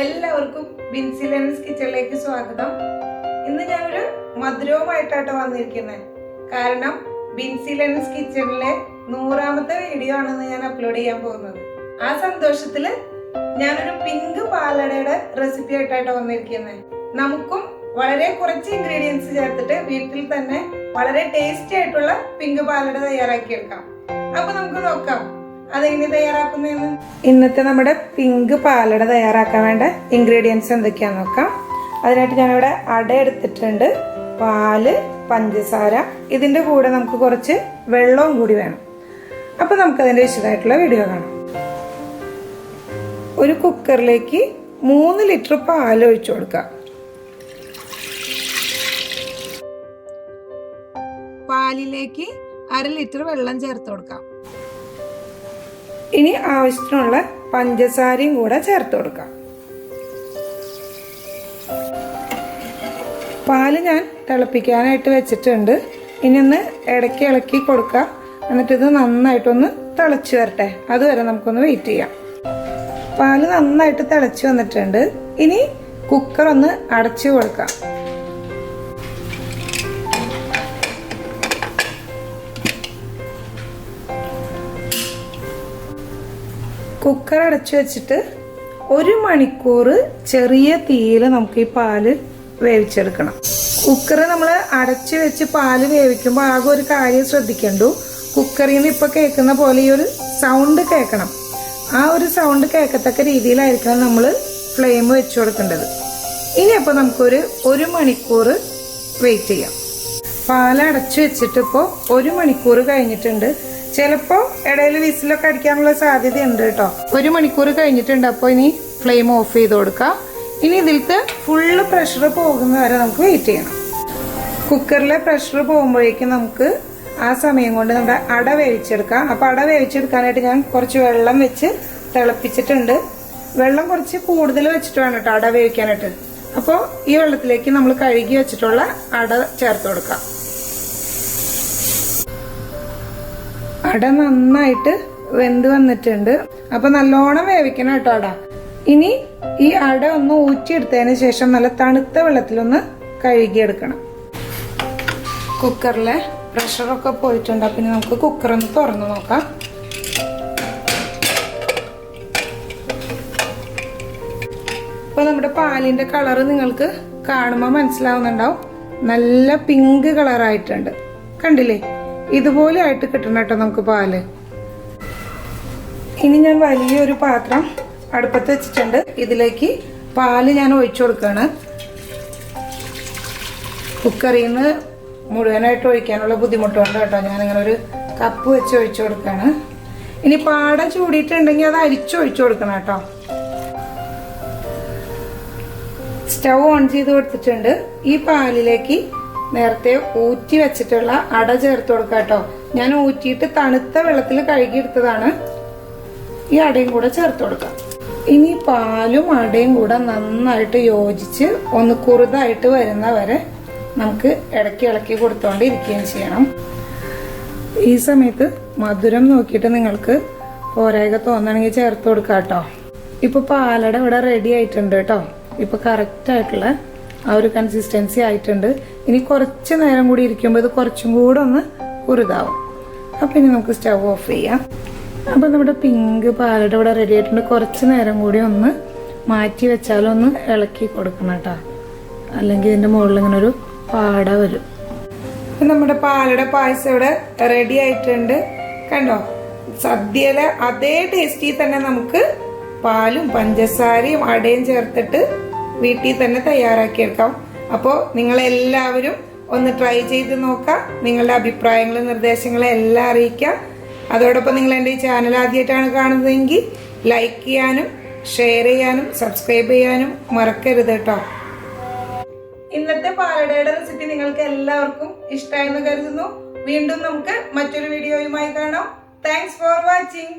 എല്ലാവർക്കും ബിൻസി ലെൻസ് കിച്ചണിലേക്ക് സ്വാഗതം. ഇന്ന് ഞാൻ ഞാനൊരു മധുരവുമായിട്ടാട്ടോ വന്നിരിക്കുന്നത് കാരണം ബിൻസി ലെൻസ് കിച്ചണിലെ നൂറാമത്തെ വീഡിയോ ആണെന്ന് ഞാൻ അപ്ലോഡ് ചെയ്യാൻ പോകുന്നത്. ആ സന്തോഷത്തിൽ ഞാനൊരു പിങ്ക് പാലടയുടെ റെസിപ്പി ആയിട്ടാണ് വന്നിരിക്കുന്നത് നമുക്കും വളരെ കുറച്ച് ഇൻഗ്രീഡിയൻസ് ചേർത്തിട്ട് വീട്ടിൽ തന്നെ വളരെ ടേസ്റ്റി ആയിട്ടുള്ള പിങ്ക് പാലട തയ്യാറാക്കി എടുക്കാം അപ്പൊ നമുക്ക് നോക്കാം. ഇന്നത്തെ നമ്മുടെ പിങ്ക് പാലട തയ്യാറാക്കാൻ വേണ്ട ഇൻഗ്രീഡിയൻസ് എന്തൊക്കെയാന്ന് നോക്കാം. അതിനായിട്ട് ഞാനിവിടെ അട എടുത്തിട്ടുണ്ട്. പാൽ പഞ്ചസാര ഇതിന്റെ കൂടെ നമുക്ക് കുറച്ച് വെള്ളവും കൂടി വേണം. അപ്പൊ നമുക്ക് അതിന്റെ വിശദമായിട്ടുള്ള വീഡിയോ കാണാം. ഒരു കുക്കറിലേക്ക് മൂന്ന് ലിറ്റർ പാൽ ഒഴിച്ചു കൊടുക്കുക പാലിലേക്ക് അര ലിറ്റർ വെള്ളം ചേർത്ത് കൊടുക്കാം. ഇനി ആവശ്യത്തിനുള്ള പഞ്ചസാരയും കൂടെ ചേർത്ത് കൊടുക്കാം. പാൽ ഞാൻ തിളപ്പിക്കാനായിട്ട് വെച്ചിട്ടുണ്ട്. ഇനി ഒന്ന് ഇടയ്ക്ക് ഇളക്കി കൊടുക്കുക എന്നിട്ടിത് നന്നായിട്ടൊന്ന് തിളച്ചു വരട്ടെ. അതുവരെ നമുക്കൊന്ന് വെയിറ്റ് ചെയ്യാം. പാൽ നന്നായിട്ട് തിളച്ച് വന്നിട്ടുണ്ട്. ഇനി കുക്കർ ഒന്ന് അടച്ചു കൊടുക്കാം. കുക്കർ അടച്ചു വെച്ചിട്ട് ഒരു മണിക്കൂർ ചെറിയ തീയിൽ നമുക്ക് ഈ പാൽ വേവിച്ചെടുക്കണം. കുക്കർ നമ്മൾ അടച്ചു വെച്ച് പാൽ വേവിക്കുമ്പോൾ ആകെ ഒരു കാര്യം ശ്രദ്ധിക്കണ്ടു. കുക്കറിൽ നിന്ന് ഇപ്പോൾ കേൾക്കുന്ന പോലെ ഈ ഒരു സൗണ്ട് കേൾക്കണം. ആ ഒരു സൗണ്ട് കേൾക്കത്തക്ക രീതിയിലായിരിക്കണം നമ്മൾ ഫ്ലെയിം വെച്ചു കൊടുക്കേണ്ടത്. ഇനി അപ്പോൾ നമുക്കൊരു ഒരു മണിക്കൂർ വെയിറ്റ് ചെയ്യാം. പാൽ അടച്ചു വെച്ചിട്ട് ഇപ്പോൾ ഒരു മണിക്കൂർ കഴിഞ്ഞിട്ടുണ്ട്. ചിലപ്പോൾ ഇടയിൽ വിസിലൊക്കെ അടിക്കാനുള്ള സാധ്യതയുണ്ട് കേട്ടോ. ഒരു മണിക്കൂർ കഴിഞ്ഞിട്ടുണ്ട് അപ്പോൾ ഇനി ഫ്ലെയിം ഓഫ് ചെയ്ത് കൊടുക്കാം. ഇനി ഇതിലത്തെ ഫുള്ള് പ്രഷർ പോകുന്ന വരെ നമുക്ക് വെയിറ്റ് ചെയ്യണം. കുക്കറിലെ പ്രഷർ പോകുമ്പോഴേക്കും നമുക്ക് ആ സമയം കൊണ്ട് നമ്മുടെ അട വേവിച്ചെടുക്കാം. അപ്പോൾ അട വേവിച്ചെടുക്കാനായിട്ട് ഞാൻ കുറച്ച് വെള്ളം വെച്ച് തിളപ്പിച്ചിട്ടുണ്ട്. വെള്ളം കുറച്ച് കൂടുതൽ വെച്ചിട്ട് വേണം കേട്ടോ അട വേവിക്കാനായിട്ട്. അപ്പോൾ ഈ വെള്ളത്തിലേക്ക് നമ്മൾ കഴുകി വെച്ചിട്ടുള്ള അട ചേർത്ത് കൊടുക്കാം. അട നന്നായിട്ട് വെന്ത് വന്നിട്ടുണ്ട്. അപ്പൊ നല്ലോണം വേവിക്കണം കേട്ടോ അട. ഇനി ഈ അട ഒന്ന് ഊറ്റിയെടുത്തതിന് ശേഷം നല്ല തണുത്ത വെള്ളത്തിലൊന്ന് കഴുകിയെടുക്കണം. കുക്കറിലെ പ്രഷറൊക്കെ പോയിട്ടുണ്ട്. അപ്പൊ ഇനി നമുക്ക് കുക്കർ ഒന്ന് തുറന്നു നോക്കാം. ഇപ്പൊ നമ്മുടെ പാലിന്റെ കളറ് നിങ്ങൾക്ക് കാണുമ്പോൾ മനസ്സിലാവുന്നുണ്ടാവും. നല്ല പിങ്ക് കളറായിട്ടുണ്ട് കണ്ടില്ലേ? ഇതുപോലെ ആയിട്ട് കിട്ടണം കേട്ടോ നമുക്ക് പാൽ. ഇനി ഞാൻ വലിയൊരു പാത്രം അടുപ്പത്ത് വെച്ചിട്ടുണ്ട്. ഇതിലേക്ക് പാൽ ഞാൻ ഒഴിച്ചു കൊടുക്കുകയാണ്. കുക്കറിൽ നിന്ന് മുഴുവനായിട്ട് ഒഴിക്കാനുള്ള ബുദ്ധിമുട്ടുണ്ട് കേട്ടോ. ഞാനിങ്ങനെ ഒരു കപ്പ് വെച്ച് ഒഴിച്ചു കൊടുക്കുകയാണ്. ഇനി പാട ചൂടിയിട്ടുണ്ടെങ്കിൽ അത് അരിച്ചൊഴിച്ചു കൊടുക്കണം കേട്ടോ. സ്റ്റൗ ഓൺ ചെയ്ത് കൊടുത്തിട്ടുണ്ട്. ഈ പാലിലേക്ക് നേരത്തെ ഊറ്റി വെച്ചിട്ടുള്ള അട ചേർത്ത് കൊടുക്കാം കേട്ടോ. ഞാൻ ഊറ്റിയിട്ട് തണുത്ത വെള്ളത്തിൽ കഴുകിയെടുത്തതാണ്. ഈ അടയും കൂടെ ചേർത്ത് കൊടുക്കാം. ഇനി പാലും അടയും കൂടെ നന്നായിട്ട് യോജിച്ച് ഒന്ന് കുറുതായിട്ട് വരുന്ന വരെ നമുക്ക് ഇടയ്ക്ക് ഇളക്കി കൊടുത്തോണ്ട് ഇരിക്കുകയും ചെയ്യണം. ഈ സമയത്ത് മധുരം നോക്കിയിട്ട് നിങ്ങൾക്ക് പോരായക തോന്നണമെങ്കിൽ ചേർത്ത് കൊടുക്കാം കേട്ടോ. ഇപ്പൊ പാലട ഇവിടെ റെഡി ആയിട്ടുണ്ട് കേട്ടോ. ഇപ്പൊ കറക്റ്റ് ആയിട്ടുള്ള ആ ഒരു കൺസിസ്റ്റൻസി ആയിട്ടുണ്ട്. ഇനി കുറച്ച് നേരം കൂടി ഇരിക്കുമ്പോൾ ഇത് കുറച്ചും കൂടെ ഒന്ന് കുറുതാവും. അപ്പം ഇനി നമുക്ക് സ്റ്റവ് ഓഫ് ചെയ്യാം. അപ്പം നമ്മുടെ പിങ്ക് പാലട ഇവിടെ റെഡി ആയിട്ടുണ്ട്. കുറച്ച് നേരം കൂടി ഒന്ന് മാറ്റി വെച്ചാലൊന്ന് ഇളക്കി കൊടുക്കണം കേട്ടോ. അല്ലെങ്കിൽ ഇതിന്റെ മുകളിൽ ഇങ്ങനെ ഒരു പാട വരും. അപ്പം നമ്മുടെ പാലട പായസം ഇവിടെ റെഡി ആയിട്ടുണ്ട്. കണ്ടോ? സദ്യയിലെ അതേ ടേസ്റ്റിൽ തന്നെ നമുക്ക് പാലും പഞ്ചസാരയും അടയും ചേർത്തിട്ട് വീട്ടിൽ തന്നെ തയ്യാറാക്കിയെടുക്കാം. അപ്പോൾ നിങ്ങളെല്ലാവരും ഒന്ന് ട്രൈ ചെയ്ത് നോക്കാം നിങ്ങളുടെ അഭിപ്രായങ്ങളും നിർദ്ദേശങ്ങളും എല്ലാം അറിയിക്കാം അതോടൊപ്പം നിങ്ങൾ എന്റെ ഈ ചാനൽ ആദ്യമായിട്ടാണ് കാണുന്നതെങ്കിൽ ലൈക്ക് ചെയ്യാനും ഷെയർ ചെയ്യാനും സബ്സ്ക്രൈബ് ചെയ്യാനും മറക്കരുത് കേട്ടോ. ഇന്നത്തെ പാലടയുടെ റെസിപ്പി നിങ്ങൾക്ക് എല്ലാവർക്കും ഇഷ്ടമായെന്ന് കരുതുന്നു. വീണ്ടും നമുക്ക് മറ്റൊരു വീഡിയോയുമായി കാണാം. Thanks for watching